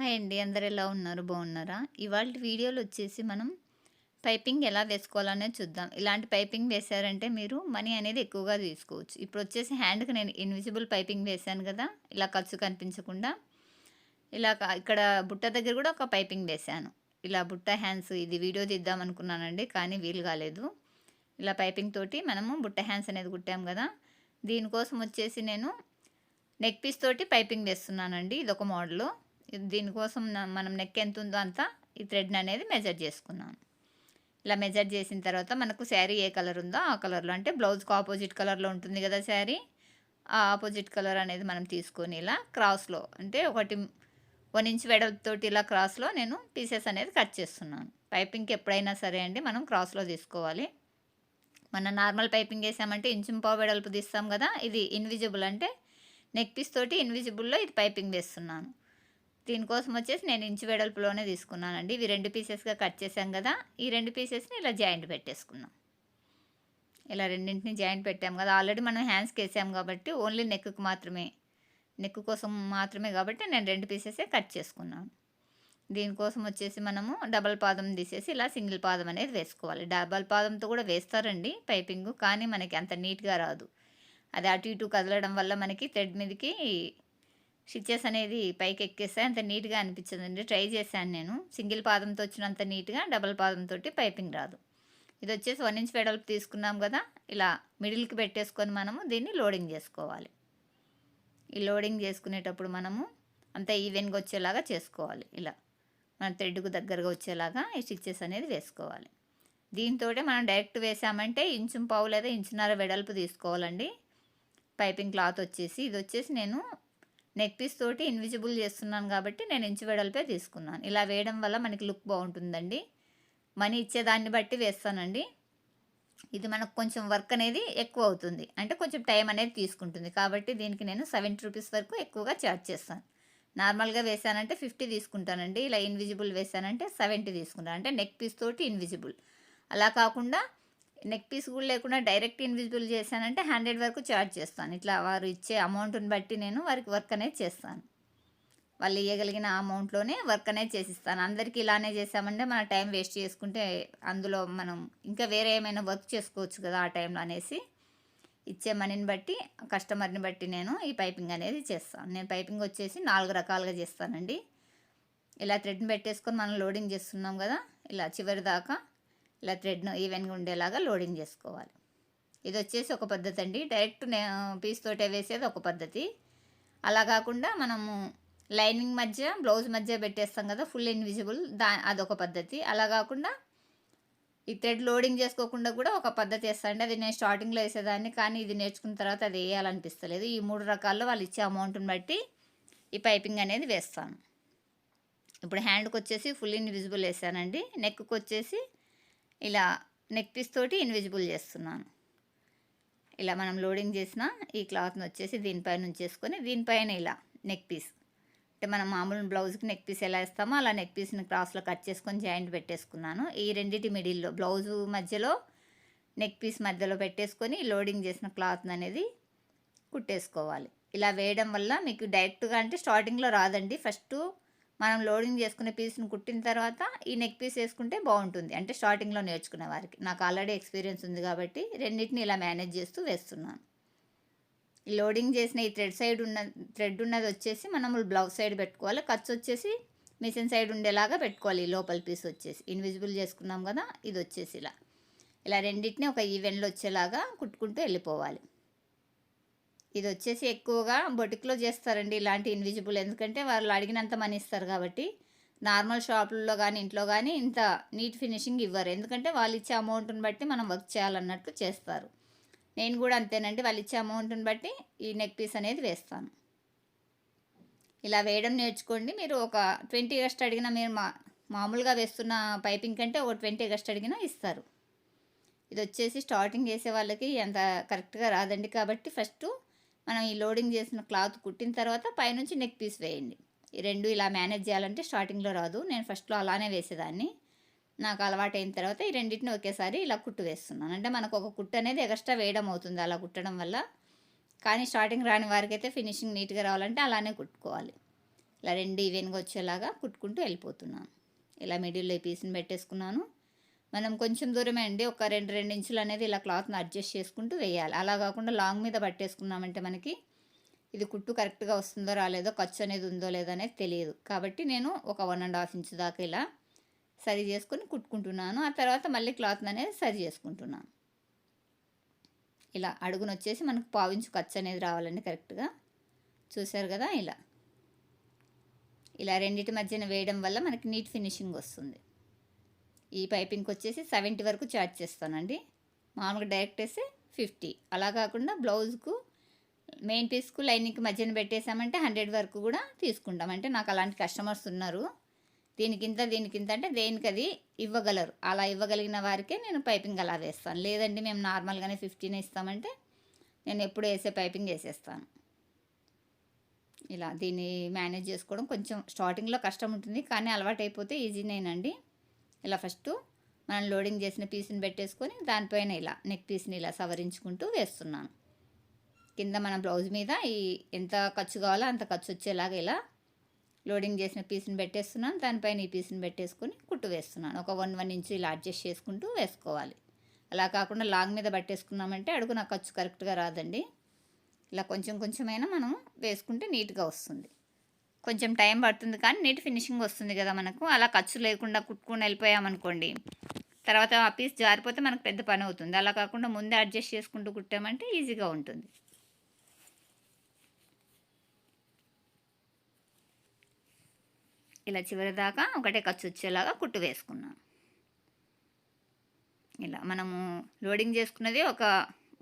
Hi అండి అందరు ఎలా ఉన్నారు? బాగున్నారా? ఇవాళ వీడియోలు వచ్చేసి మనం పైపింగ్ ఎలా వేసుకోవాలనేది చూద్దాం. ఇలాంటి పైపింగ్ వేసారంటే మీరు మనీ అనేది ఎక్కువగా తీసుకోవచ్చు. ఇప్పుడు వచ్చేసి హ్యాండ్కి నేను ఇన్విజిబుల్ పైపింగ్ వేశాను కదా ఇలా ఖర్చు కనిపించకుండా. ఇలా ఇక్కడ బుట్ట దగ్గర కూడా ఒక పైపింగ్ వేశాను. ఇలా బుట్ట హ్యాండ్స్ ఇది వీడియో తీద్దాం అనుకున్నానండి కానీ వీలు కాలేదు. ఇలా పైపింగ్ తోటి మనము బుట్ట హ్యాండ్స్ అనేది కుట్టాం కదా దీనికోసం వచ్చేసి నేను నెక్ పీస్ తోటి పైపింగ్ వేస్తున్నానండి ఇది ఒక మోడల్. దీనికోసం మనం నెక్ ఎంత ఉందో అంతా ఈ థ్రెడ్ని అనేది మెజర్ చేసుకున్నాను. ఇలా మెజర్ చేసిన తర్వాత మనకు శారీ ఏ కలర్ ఉందో ఆ కలర్లో అంటే బ్లౌజ్కి ఆపోజిట్ కలర్లో ఉంటుంది కదా శారీ ఆ ఆపోజిట్ కలర్ అనేది మనం తీసుకొని ఇలా క్రాస్లో అంటే ఒకటి వన్ ఇంచ్ వెడల్పుతోటి ఇలా క్రాస్లో నేను పీసెస్ అనేది కట్ చేస్తున్నాను. పైపింగ్కి ఎప్పుడైనా సరే అండి మనం క్రాస్లో తీసుకోవాలి. మన నార్మల్ పైపింగ్ వేసామంటే ఇంచు పావు వెడల్పు తీస్తాం కదా ఇది ఇన్విజిబుల్ అంటే నెక్ పీస్ తోటి ఇన్విజిబుల్లో ఇది పైపింగ్ వేస్తున్నాను. దీనికోసం వచ్చేసి నేను ఇంచు వెడల్పులోనే తీసుకున్నానండి. ఇవి రెండు పీసెస్గా కట్ చేసాం కదా ఈ రెండు పీసెస్ని ఇలా జాయింట్ పెట్టేసుకున్నాం ఇలా రెండింటిని జాయింట్ పెట్టాం కదా ఆల్రెడీ మనం హ్యాండ్స్కి వేసాం కాబట్టి ఓన్లీ నెక్కు మాత్రమే నెక్ కోసం మాత్రమే కాబట్టి నేను రెండు పీసెసే కట్ చేసుకున్నాను. దీనికోసం వచ్చేసి మనము డబల్ పాదం తీసేసి ఇలా సింగిల్ పాదం అనేది వేసుకోవాలి. డబల్ పాదంతో కూడా వేస్తారండి పైపింగ్ కానీ మనకి అంత నీట్గా రాదు. అది అటు ఇటు కదలడం వల్ల మనకి థ్రెడ్ మీదకి స్టిచ్చెస్ అనేది పైకి ఎక్కేస్తే అంత నీట్గా అనిపించదండి ట్రై చేశాను నేను. సింగిల్ పాదంతో వచ్చినంత నీట్గా డబల్ పాదంతో పైపింగ్ రాదు. ఇది వచ్చేసి వన్ ఇంచ్ వెడల్పు తీసుకున్నాం కదా ఇలా మిడిల్కి పెట్టేసుకొని మనము దీన్ని లోడింగ్ చేసుకోవాలి. ఈ లోడింగ్ చేసుకునేటప్పుడు మనము అంత ఈవెన్గా వచ్చేలాగా చేసుకోవాలి ఇలా. మన థ్రెడ్కు దగ్గరగా వచ్చేలాగా ఈ స్టిచ్చెస్ అనేది వేసుకోవాలి. దీంతో మనం డైరెక్ట్ వేసామంటే ఇంచు పావు లేదా ఇంచున్నర వెడల్పు తీసుకోవాలండి. పైపింగ్ క్లాత్ వచ్చేసి ఇది వచ్చేసి నేను నెక్ పీస్ తోటి ఇన్విజిబుల్ చేస్తున్నాను కాబట్టి నేను ఇంచు వెడల్పే తీసుకున్నాను. ఇలా వేయడం వల్ల మనకి లుక్ బాగుంటుందండి. మనీ ఇచ్చేదాన్ని బట్టి వేస్తానండి. ఇది మనకు కొంచెం వర్క్ అనేది ఎక్కువ అవుతుంది. అంటే కొంచెం టైం అనేది తీసుకుంటుంది. కాబట్టి దీనికి నేను సెవెంటీ రూపీస్ వరకు ఎక్కువగా ఛార్జ్ చేస్తాను. నార్మల్గా వేసానంటే ఫిఫ్టీ తీసుకుంటానండి. ఇలా ఇన్విజిబుల్ వేసానంటే సెవెంటీ తీసుకుంటాను. అంటే నెక్ పీస్ తోటి ఇన్విజిబుల్. అలా కాకుండా నెక్ పీస్ కూడా లేకుండా డైరెక్ట్ ఇన్విజిబుల్ చేశానంటే హండ్రెడ్ వరకు ఛార్జ్ చేస్తాను. ఇట్లా వారు ఇచ్చే అమౌంట్ని బట్టి నేను వారికి వర్క్ అనేది చేస్తాను. వాళ్ళు ఇవ్వగలిగిన అమౌంట్లోనే వర్క్ అనేది చేసిస్తాను. అందరికీ ఇలానే చేసామంటే మన టైం వేస్ట్ చేసుకుంటే అందులో మనం ఇంకా వేరే ఏమైనా వర్క్ చేసుకోవచ్చు కదా ఆ టైంలో అనేసి ఇచ్చే మనీని బట్టి కస్టమర్ని బట్టి నేను ఈ పైపింగ్ అనేది చేస్తాను. నేను పైపింగ్ వచ్చేసి నాలుగు రకాలుగా చేస్తానండి. ఇలా థ్రెడ్ని పెట్టేసుకొని మనం లోడింగ్ చేస్తున్నాం కదా ఇలా చివరి దాకా ఇలా థ్రెడ్ను ఈవెన్గా ఉండేలాగా లోడింగ్ చేసుకోవాలి. ఇది వచ్చేసి ఒక పద్ధతి అండి. డైరెక్ట్ పీస్ తోటే వేసేది ఒక పద్ధతి. అలా కాకుండా మనము లైనింగ్ మధ్య బ్లౌజ్ మధ్య పెట్టేస్తాం కదా ఫుల్ ఇన్విజిబుల్ దా అదొక పద్ధతి. అలా కాకుండా ఈ థ్రెడ్ లోడింగ్ చేసుకోకుండా కూడా ఒక పద్ధతి వేస్తాండి అది నేను స్టార్టింగ్లో వేసేదాన్ని కానీ ఇది నేర్చుకున్న తర్వాత అది వేయాలనిపిస్తలేదు. ఈ మూడు రకాల్లో వాళ్ళు ఇచ్చే అమౌంట్ని బట్టి ఈ పైపింగ్ అనేది వేస్తాను. ఇప్పుడు హ్యాండ్కి వచ్చేసి ఫుల్ ఇన్విజిబుల్ వేసానండి. నెక్కి వచ్చేసి ఇలా నెక్ పీస్ తోటి ఇన్విజిబుల్ చేస్తున్నాను. ఇలా మనం లోడింగ్ చేసిన ఈ క్లాత్ని వచ్చేసి దీనిపైన ఉంచేసుకొని దీనిపైన ఇలా నెక్ పీస్. అంటే మనం మామూలు బ్లౌజ్కి నెక్ పీస్ ఎలా ఇస్తామో అలా నెక్ పీస్ని క్రాస్లో కట్ చేసుకొని జాయింట్ పెట్టేసుకున్నాను. ఈ రెండింటి మిడిల్లో బ్లౌజు మధ్యలో నెక్ పీస్ మధ్యలో పెట్టేసుకొని లోడింగ్ చేసిన క్లాత్ అనేది కుట్టేసుకోవాలి. ఇలా వేయడం వల్ల మీకు డైరెక్ట్గా అంటే స్టార్టింగ్లో రాదండి. ఫస్ట్ మనం లోడింగ్ చేసుకునే పీస్ని కుట్టిన తర్వాత ఈ నెక్ పీస్ వేసుకుంటే బాగుంటుంది. అంటే స్టార్టింగ్లో నేర్చుకునే వారికి. నాకు ఆల్రెడీ ఎక్స్పీరియన్స్ ఉంది కాబట్టి రెండింటిని ఇలా మేనేజ్ చేస్తూ వేస్తున్నాను. ఈ లోడింగ్ చేసిన ఈ థ్రెడ్ సైడ్ ఉన్న థ్రెడ్ ఉన్నది వచ్చేసి మనం బ్లౌజ్ సైడ్ పెట్టుకోవాలి. ఖర్చు వచ్చేసి మిషన్ సైడ్ ఉండేలాగా పెట్టుకోవాలి. ఈ లోపల పీస్ వచ్చేసి ఇన్విజిబుల్ చేసుకున్నాం కదా ఇది వచ్చేసి ఇలా. ఇలా రెండింటిని ఒక ఈవెంట్లో వచ్చేలాగా కుట్టుకుంటూ వెళ్ళిపోవాలి. ఇది వచ్చేసి ఎక్కువగా బొటిక్లో చేస్తారండి ఇలాంటి ఇన్విజిబుల్ ఎందుకంటే వాళ్ళు అడిగినంత మనీ ఇస్తారు కాబట్టి. నార్మల్ షాపుల్లో కానీ ఇంట్లో కానీ ఇంత నీట్ ఫినిషింగ్ ఇవ్వరు. ఎందుకంటే వాళ్ళు ఇచ్చే అమౌంట్ని బట్టి మనం వర్క్ చేయాలన్నట్టు చేస్తారు. నేను కూడా అంతేనండి. వాళ్ళు ఇచ్చే అమౌంట్ని బట్టి ఈ నెక్ పీస్ అనేది వేస్తాను. ఇలా వేయడం నేర్చుకోండి. మీరు ఒక ట్వంటీ ఎగస్ట్ అడిగినా మీరు మా మామూలుగా వేస్తున్న పైపింగ్ కంటే ఒక ట్వంటీ ఎగస్ట్ అడిగినా ఇస్తారు. ఇది వచ్చేసి స్టార్టింగ్ చేసే వాళ్ళకి అంత కరెక్ట్గా రాదండి. కాబట్టి ఫస్ట్ మనం ఈ లోడింగ్ చేసిన క్లాత్ కుట్టిన తర్వాత పైనుంచి నెక్ పీస్ వేయండి. ఈ రెండు ఇలా మేనేజ్ చేయాలంటే స్టార్టింగ్లో రాదు. నేను ఫస్ట్లో అలానే వేసేదాన్ని. నాకు అలవాటు అయిన తర్వాత ఈ రెండింటిని ఒకేసారి ఇలా కుట్టు వేస్తున్నాను. అంటే మనకు ఒక కుట్టు అనేది ఎక్స్ట్రా వేయడం అవుతుంది అలా కుట్టడం వల్ల. కానీ స్టార్టింగ్ రాని వారికి అయితే ఫినిషింగ్ నీట్గా రావాలంటే అలానే కుట్టుకోవాలి. ఇలా రెండు ఈవెన్గా వచ్చేలాగా కుట్టుకుంటూ వెళ్ళిపోతున్నాను. ఇలా మిడిల్లో ఈ పీస్ని పెట్టేసుకున్నాను. మనం కొంచెం దూరమే అండి. ఒక రెండు రెండు ఇంచులు అనేది ఇలా క్లాత్ని అడ్జస్ట్ చేసుకుంటూ వేయాలి. అలా కాకుండా లాంగ్ మీద పట్టేసుకున్నామంటే మనకి ఇది కుట్టు కరెక్ట్గా వస్తుందో రాలేదో ఖర్చు అనేది ఉందో లేదో అనేది తెలియదు. కాబట్టి నేను ఒక వన్ అండ్ హాఫ్ ఇంచ్ దాకా ఇలా సరి చేసుకొని కుట్టుకుంటున్నాను. ఆ తర్వాత మళ్ళీ క్లాత్ అనేది సరి చేసుకుంటున్నాను. ఇలా అడుగున వచ్చేసి మనకు పావించు ఖర్చు అనేది రావాలండి కరెక్ట్గా. చూసారు కదా ఇలా. ఇలా రెండింటి మధ్యన వేయడం వల్ల మనకి నీట్ ఫినిషింగ్ వస్తుంది. ఈ పైపింగ్కి వచ్చేసి సెవెంటీ వరకు చార్జ్ చేస్తానండి. మామూలుగా డైరెక్ట్ వేస్తే ఫిఫ్టీ. అలా కాకుండా బ్లౌజ్కు మెయిన్ పీస్కు లైనింగ్కి మధ్యన పెట్టేసామంటే హండ్రెడ్ వరకు కూడా తీసుకుంటాం. అంటే నాకు అలాంటి కస్టమర్స్ ఉన్నారు. దీనికింత దీనికింత అంటే దేనికి అది ఇవ్వగలరు. అలా ఇవ్వగలిగిన వారికే నేను పైపింగ్ అలా వేస్తాను. లేదండి మేము నార్మల్గానే ఫిఫ్టీన్ ఇస్తామంటే నేను ఎప్పుడు వేసే పైపింగ్ వేసేస్తాను. ఇలా దీన్ని మేనేజ్ చేసుకోవడం కొంచెం స్టార్టింగ్లో కష్టం ఉంటుంది. కానీ అలవాటు అయిపోతే ఈజీనేనండి. ఇలా ఫస్ట్ మనం లోడింగ్ చేసిన పీస్ని పెట్టేసుకొని దానిపైన ఇలా నెక్ పీస్ని ఇలా సవరించుకుంటూ వేస్తున్నాను. కింద మన బ్లౌజ్ మీద ఈ ఎంత ఖర్చు కావాలో అంత ఖర్చు వచ్చేలాగా ఇలా లోడింగ్ చేసిన పీస్ని పెట్టేస్తున్నాను. దానిపైన ఈ పీస్ని పెట్టేసుకొని కుట్టు వేస్తున్నాను. ఒక వన్ వన్ ఇంచు ఇలా అడ్జస్ట్ చేసుకుంటూ వేసుకోవాలి. అలా కాకుండా లాంగ్ మీద పట్టేసుకున్నామంటే అడుగు నా ఖర్చు కరెక్ట్గా రాదండి. ఇలా కొంచెం కొంచెమైనా మనం వేసుకుంటే నీట్గా వస్తుంది. కొంచెం టైం పడుతుంది కానీ నీట్ ఫినిషింగ్ వస్తుంది కదా మనకు. అలా ఖర్చు లేకుండా కుట్టుకుని వెళ్ళిపోయామనుకోండి తర్వాత ఆ పీస్ జారిపోతే మనకు పెద్ద పని అవుతుంది. అలా కాకుండా ముందే అడ్జస్ట్ చేసుకుంటూ కుట్టామంటే ఈజీగా ఉంటుంది. ఇలా చివరి దాకా ఒకటే ఖర్చు వచ్చేలాగా కుట్టు వేసుకున్నాం. ఇలా మనము లోడింగ్ చేసుకున్నది ఒక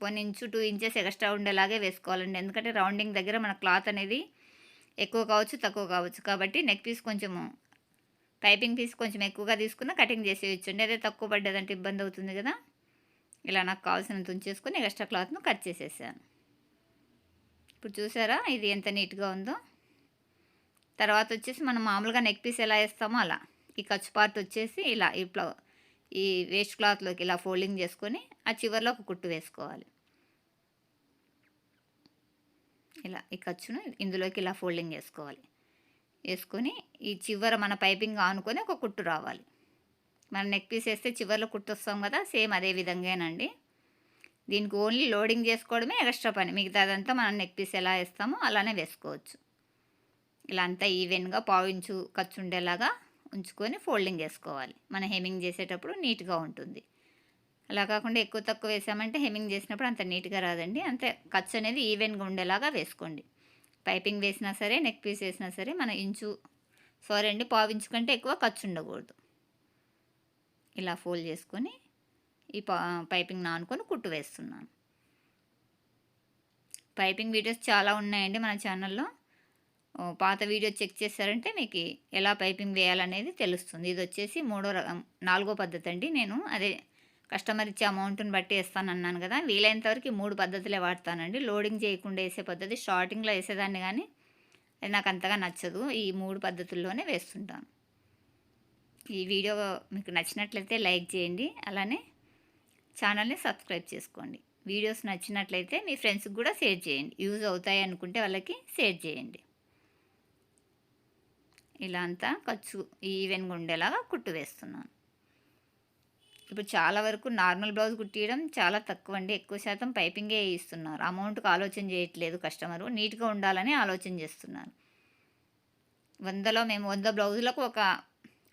one inch two inches extra ఉండేలాగే వేసుకోవాలండి. ఎందుకంటే రౌండింగ్ దగ్గర మన క్లాత్ అనేది ఎక్కువ కావచ్చు తక్కువ కావచ్చు. కాబట్టి నెక్ పీస్ కొంచెము పైపింగ్ పీస్ కొంచెం ఎక్కువగా తీసుకున్న కటింగ్ చేసేయచ్చండి అదే తక్కువ పడ్డదంటే ఇబ్బంది అవుతుంది కదా. ఇలా నాకు కావాల్సినంత ఉంచేసుకొని ఎక్స్ట్రా క్లాత్ను కట్ చేసేసాను. ఇప్పుడు చూసారా ఇది ఎంత నీట్గా ఉందో. తర్వాత వచ్చేసి మనం మామూలుగా నెక్ పీస్ ఎలా వేస్తామో అలా. ఈ ఖర్చు పార్ట్ వచ్చేసి ఇలా ఈ ఈ వేస్ట్ క్లాత్లోకి ఇలా ఫోల్డింగ్ చేసుకొని ఆ చివరిలో ఒక కుట్టు వేసుకోవాలి. ఇలా ఈ ఖర్చును ఇందులోకి ఇలా ఫోల్డింగ్ వేసుకోవాలి వేసుకొని ఈ చివర మన పైపింగ్ ఆనుకొని ఒక కుట్టు రావాలి. మనం నెక్ పీస్ వేస్తే చివరిలో కుట్టు వస్తాం కదా సేమ్ అదే విధంగానండి. దీనికి ఓన్లీ లోడింగ్ చేసుకోవడమే ఎక్స్ట్రా పని. మిగతాదంతా మనం నెక్ పీస్ ఎలా వేస్తామో అలానే వేసుకోవచ్చు. ఇలా అంతా ఈవెన్గా పావించు ఖర్చు ఉండేలాగా ఉంచుకొని ఫోల్డింగ్ చేసుకోవాలి. మన హెమింగ్ చేసేటప్పుడు నీట్గా ఉంటుంది. అలా కాకుండా ఎక్కువ తక్కువ వేసామంటే హెమింగ్ చేసినప్పుడు అంత నీట్గా రాదండి. అంతే ఖర్చు అనేది ఈవెన్గా ఉండేలాగా వేసుకోండి. పైపింగ్ వేసినా సరే నెక్ పీస్ వేసినా సరే మన ఇంచు సారీ అండి పావించు కంటే ఎక్కువ ఖర్చు ఉండకూడదు. ఇలా ఫోల్డ్ చేసుకొని ఈ పైపింగ్ నానుకొని కుట్టు వేస్తున్నాను. పైపింగ్ వీడియోస్ చాలా ఉన్నాయండి మన ఛానల్లో. పాత వీడియో చెక్ చేశారంటే మీకు ఎలా పైపింగ్ వేయాలనేది తెలుస్తుంది. ఇది వచ్చేసి మూడో రకం నాలుగో పద్ధతి అండి. నేను అదే కస్టమర్ ఇచ్చే అమౌంట్ని బట్టి వేస్తాను అన్నాను కదా వీలైనంత వరకు మూడు పద్ధతులే వాడతానండి. లోడింగ్ చేయకుండా వేసే పద్ధతి స్టార్టింగ్లో వేసేదాన్ని కానీ అది నాకు అంతగా నచ్చదు. ఈ మూడు పద్ధతుల్లోనే వేస్తుంటాను. ఈ వీడియో మీకు నచ్చినట్లయితే లైక్ చేయండి అలానే ఛానల్ని సబ్స్క్రైబ్ చేసుకోండి. వీడియోస్ నచ్చినట్లయితే మీ ఫ్రెండ్స్కి కూడా షేర్ చేయండి. యూజ్ అవుతాయి అనుకుంటే వాళ్ళకి షేర్ చేయండి. ఇలా అంతా ఖర్చు ఈవెన్గా ఉండేలాగా కుట్టు వేస్తున్నాను. ఇప్పుడు చాలా వరకు నార్మల్ బ్లౌజ్ కుట్టియడం చాలా తక్కువ అండి ఎక్కువ శాతం పైపింగే ఇస్తున్నారు. అమౌంట్కి ఆలోచన చేయట్లేదు కస్టమరు. నీట్గా ఉండాలని ఆలోచన చేస్తున్నారు. వందలో మేము వంద బ్లౌజులకు ఒక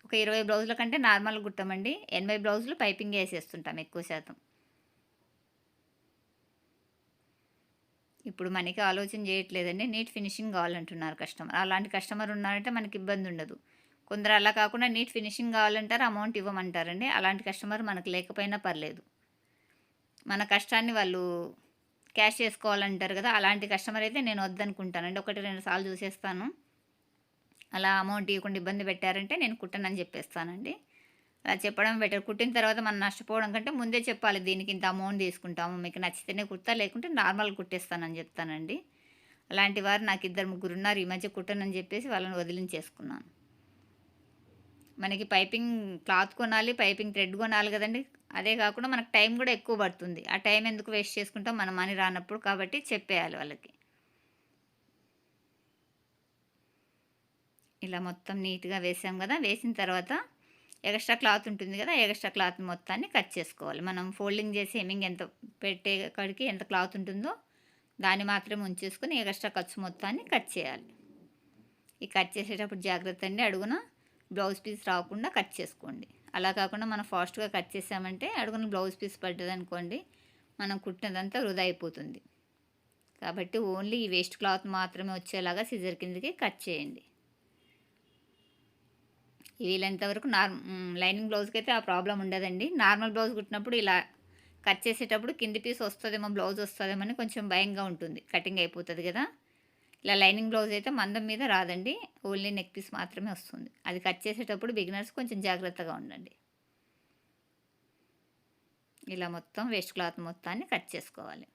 ఒక ఇరవై బ్లౌజుల కంటే నార్మల్ కుట్టమండి. ఎనభై బ్లౌజులు పైపింగ్ వేసేస్తుంటాం ఎక్కువ శాతం. ఇప్పుడు మనకి ఆలోచన చేయట్లేదండి. నీట్ ఫినిషింగ్ కావాలంటున్నారు కస్టమర్. అలాంటి కస్టమర్ ఉన్నారంటే మనకి ఇబ్బంది ఉండదు కొందరు అలా కాకుండా నీట్ ఫినిషింగ్ కావాలంటారు అమౌంట్ ఇవ్వమంటారండి. అలాంటి కస్టమర్ మనకు లేకపోయినా పర్లేదు. మన కష్టాన్ని వాళ్ళు క్యాష్ చేసుకోవాలంటారు కదా అలాంటి కస్టమర్ అయితే నేను వద్దనుకుంటానండి. ఒకటి రెండు సార్లు చూసేస్తాను. అలా అమౌంట్ ఇవ్వకుండా ఇబ్బంది పెట్టారంటే నేను కుట్టనని చెప్పేస్తానండి. అలా చెప్పడం బెటర్. కుట్టిన తర్వాత మనం నష్టపోవడం కంటే ముందే చెప్పాలి దీనికి ఇంత అమౌంట్ తీసుకుంటాము మీకు నచ్చితేనే కుడతా లేకుంటే నార్మల్ కుట్టేస్తానని చెప్తానండి. అలాంటి వారు నాకు ఇద్దరు ముగ్గురు ఉన్నారు ఈ మధ్య కుట్టనని చెప్పేసి వాళ్ళని వదిలించేసుకున్నాను. మనకి పైపింగ్ క్లాత్ కొనాలి పైపింగ్ థ్రెడ్ కొనాలి కదండి. అదే కాకుండా మనకు టైం కూడా ఎక్కువ పడుతుంది. ఆ టైం ఎందుకు వేస్ట్ చేసుకుంటాం? మన మనీ రానప్పుడు కాబట్టి చెప్పేయాలి వాళ్ళకి. ఇలా మొత్తం నీట్గా వేసాం కదా. వేసిన తర్వాత ఎక్స్ట్రా క్లాత్ ఉంటుంది కదా ఎక్స్ట్రా క్లాత్ మొత్తాన్ని కట్ చేసుకోవాలి. మనం ఫోల్డింగ్ చేసి హెమ్మింగ్ ఎంత పెట్టే కాడికి ఎంత క్లాత్ ఉంటుందో దాన్ని మాత్రమే ఉంచేసుకొని ఎక్స్ట్రా ఖర్చు మొత్తాన్ని కట్ చేయాలి. ఈ కట్ చేసేటప్పుడు జాగ్రత్త అండి అడుగున. బ్లౌజ్ పీస్ రాకుండా కట్ చేసుకోండి. అలా కాకుండా మనం ఫాస్ట్గా కట్ చేసామంటే అడుగున బ్లౌజ్ పీస్ పడ్డది అనుకోండి మనం కుట్టినదంతా వృధా అయిపోతుంది. కాబట్టి ఓన్లీ ఈ వేస్ట్ క్లాత్ మాత్రమే వచ్చేలాగా సిజర్ కిందకి కట్ చేయండి. వీలైనంత వరకు నార్ లైనింగ్ బ్లౌజ్కి అయితే ఆ ప్రాబ్లం ఉండదండి. నార్మల్ బ్లౌజ్ కుట్టినప్పుడు ఇలా కట్ చేసేటప్పుడు కింది పీస్ వస్తుందేమో బ్లౌజ్ వస్తుందేమో అని కొంచెం భయంగా ఉంటుంది. కటింగ్ అయిపోతుంది కదా. ఇలా లైనింగ్ బ్లౌజ్ అయితే మందం మీద రాదండి. ఓన్లీ నెక్ పీస్ మాత్రమే వస్తుంది. అది కట్ చేసేటప్పుడు బిగినర్స్ కొంచెం జాగ్రత్తగా ఉండండి. ఇలా మొత్తం వేస్ట్ క్లాత్ మొత్తాన్ని కట్ చేసుకోవాలి.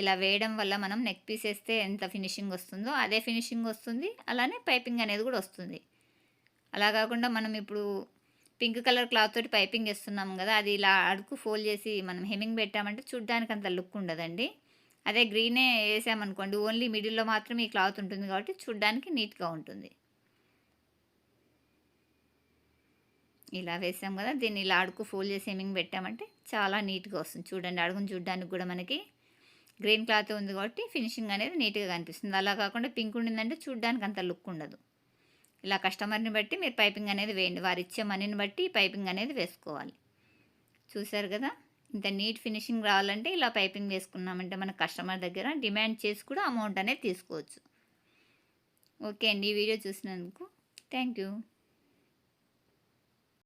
ఇలా వేయడం వల్ల మనం నెక్ పీస్ వేస్తే ఎంత ఫినిషింగ్ వస్తుందో అదే ఫినిషింగ్ వస్తుంది. అలానే పైపింగ్ అనేది కూడా వస్తుంది. అలా కాకుండా మనం ఇప్పుడు పింక్ కలర్ క్లాత్ తోటి పైపింగ్ వేస్తున్నాం కదా అది ఇలా అడుగు ఫోల్డ్ చేసి మనం హెమ్మింగ్ పెట్టామంటే చూడ్డానికి అంత లుక్ ఉండదండి. అదే గ్రీనే వేసామనుకోండి ఓన్లీ మిడిల్లో మాత్రం ఈ క్లాత్ ఉంటుంది కాబట్టి చూడ్డానికి నీట్గా ఉంటుంది. ఇలా వేసాం కదా దీన్ని ఇలా అడుగు ఫోల్డ్ చేసి ఏమింగ్ పెట్టామంటే చాలా నీట్గా వస్తుంది. చూడండి అడుగును చూడడానికి కూడా మనకి గ్రీన్ క్లాత్ ఉంది కాబట్టి ఫినిషింగ్ అనేది నీట్గా కనిపిస్తుంది. అలా కాకుండా పింక్ ఉండిందంటే చూడ్డానికి అంత లుక్ ఉండదు. ఇలా కస్టమర్ని బట్టి మీరు పైపింగ్ అనేది వేయండి. వారు ఇచ్చే మనీని బట్టి పైపింగ్ అనేది వేసుకోవాలి. చూసారు కదా? ఇంత నీట్ ఫినిషింగ్ రావాలంటే ఇలా పైపింగ్ వేసుకున్నామంటే మన కస్టమర్ దగ్గర డిమాండ్ చేసి కూడా అమౌంట్ అనేది తీసుకోవచ్చు. ఓకే అండి ఈ వీడియో చూసినందుకు థ్యాంక్ యూ.